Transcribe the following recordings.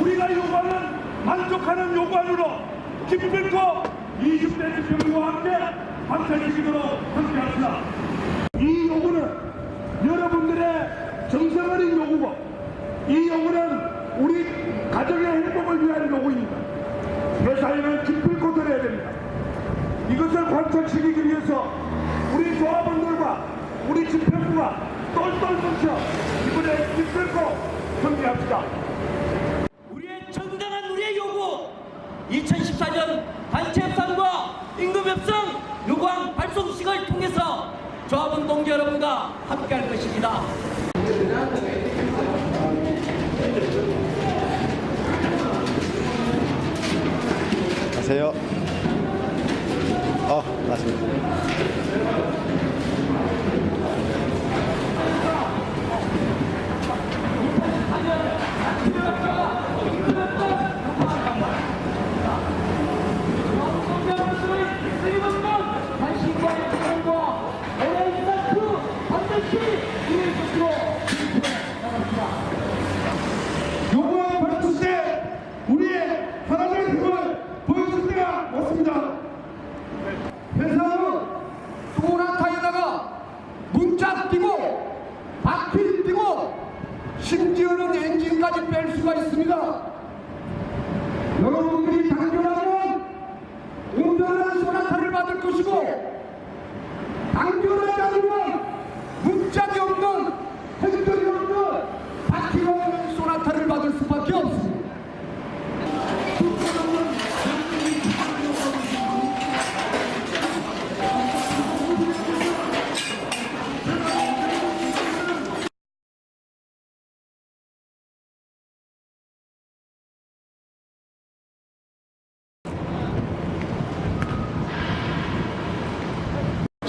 우리가 요구하는 만족하는 요구안으로 기쁨과 20대 지평과 함께 박탈시키도록 함께합시다. 이 요구는 여러분들의 정성어린 요구고 이 요구는 우리 가정의 행복을 위한 요구입니다. 회사에는 기쁨고 들어야 됩니다. 이것을 관철시키기 위해서 우리 조합원들과 우리 집행부가 똘똘 뭉쳐 이번에 기쁨고 경기합시다. 동지 여러분과 함께 할 것입니다. 가세요. 어, 맞습니다. 요구와 발전 때 우리의 하나님의 힘을 보여줄 때가 왔습니다. 회사는 소나타에다가 문자 띄고 바퀴 띄고 심지어는 엔진까지 뺄 수가 있습니다. 온전한 소나타를 받을 것이고 당겨하지 않으면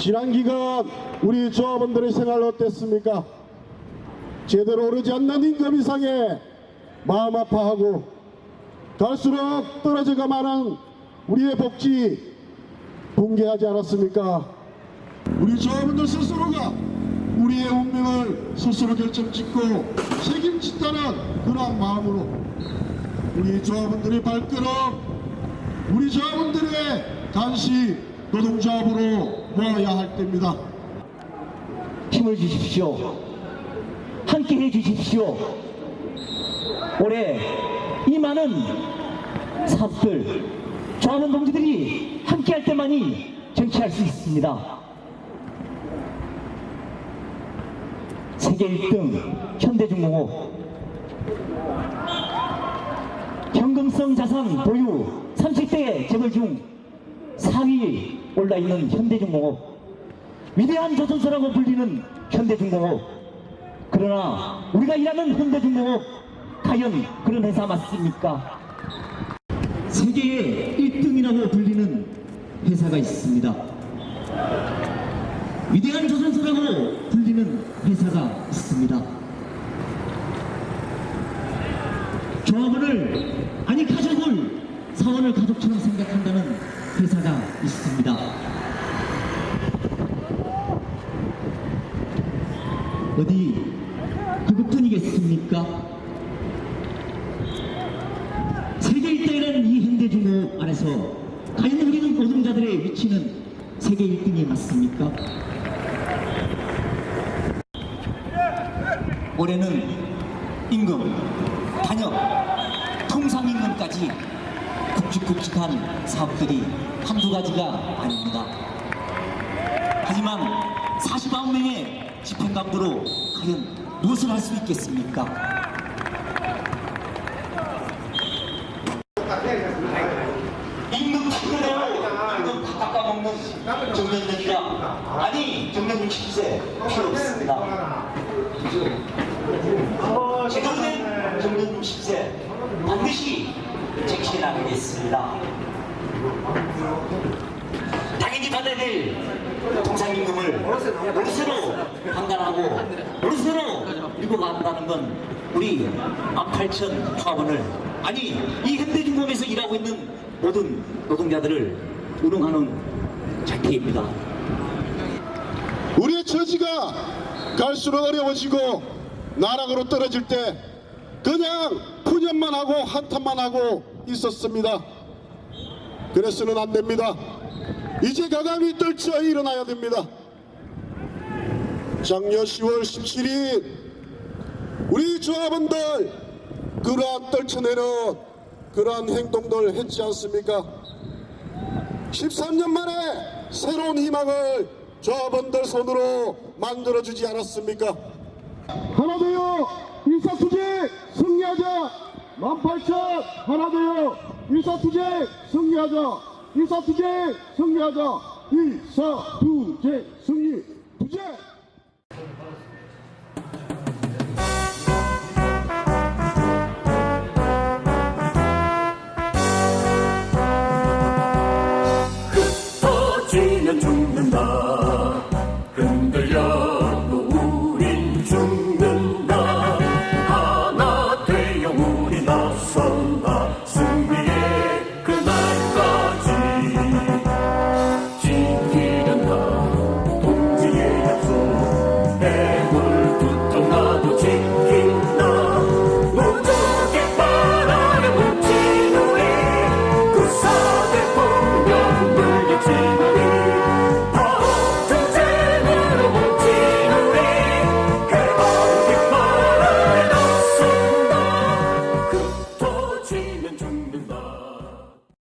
지난 기간 우리 조합원들의 생활 어땠습니까? 제대로 오르지 않는 임금 이상에 마음 아파하고 갈수록 떨어져가만한 우리의 복지 붕괴하지 않았습니까? 우리 조합원들 스스로가 우리의 운명을 스스로 결정짓고 책임진다는 그러한 마음으로 우리 조합원들의 발걸음 우리 조합원들의 간시 노동조합으로 모아야 할 때입니다. 힘을 주십시오. 함께 해 주십시오. 올해 이 많은 사업들, 조합원 동지들이 함께 할 때만이 정치할 수 있습니다. 세계 1등 현대중공업 현금성 자산 보유 30대 재벌 중 4위에 올라 있는 현대중공업 위대한 조선소라고 불리는 현대중공업 그러나 우리가 일하는 현대중공업 과연 그런 회사 맞습니까? 세계의 1등이라고 불리는 회사가 있습니다. 위대한 조선소라고 불리는 회사가 있습니다. 조합원을 아니 가족을 사원을 가족처럼 생각한다는 회사가 있습니다. 어디 그것뿐이겠습니까? 세계 1등이라는 이 현대중공업 안에서 과연 우리는 노동자들의 위치는 세계 1등이 맞습니까? 올해는 임금, 단역, 통상임금까지 굵직굵직한 사업들이 한두 가지가 아닙니다. 하지만 49명의 집행관부로 과연 무엇을 할 수 있겠습니까? 임금 치고내고 임금 다 깎아먹는 정년연이라 아니 정년연 10세 필요 없습니다. 제대로 된 정년 60세 반드시 쟁취해 나가겠습니다. 당연히 받아야 될 통상임금을 월세로 판단하고 월세로 밀고 간다는 건 우리 18,000 조합원을 아니 이 현대중공업에서 일하고 있는 모든 노동자들을 운용하는 자태입니다. 우리의 처지가 갈수록 어려워지고 나락으로 떨어질 때 그냥 푸념만 하고 한탄만 하고 있었습니다. 그래서는 안 됩니다. 이제 가감이 떨쳐 일어나야 됩니다. 작년 10월 17일 우리 조합원들 그러한 떨쳐내는 그러한 행동들 했지 않습니까? 13년 만에 새로운 희망을 조합원들 손으로 만들어주지 않았습니까? 하나 되어 일사투쟁 승리하자 18,000 하나 되어 일사투쟁 승리하자. 일사투쟁 승리하자. 일사투쟁 승리. 투쟁 흩어지면 죽는다.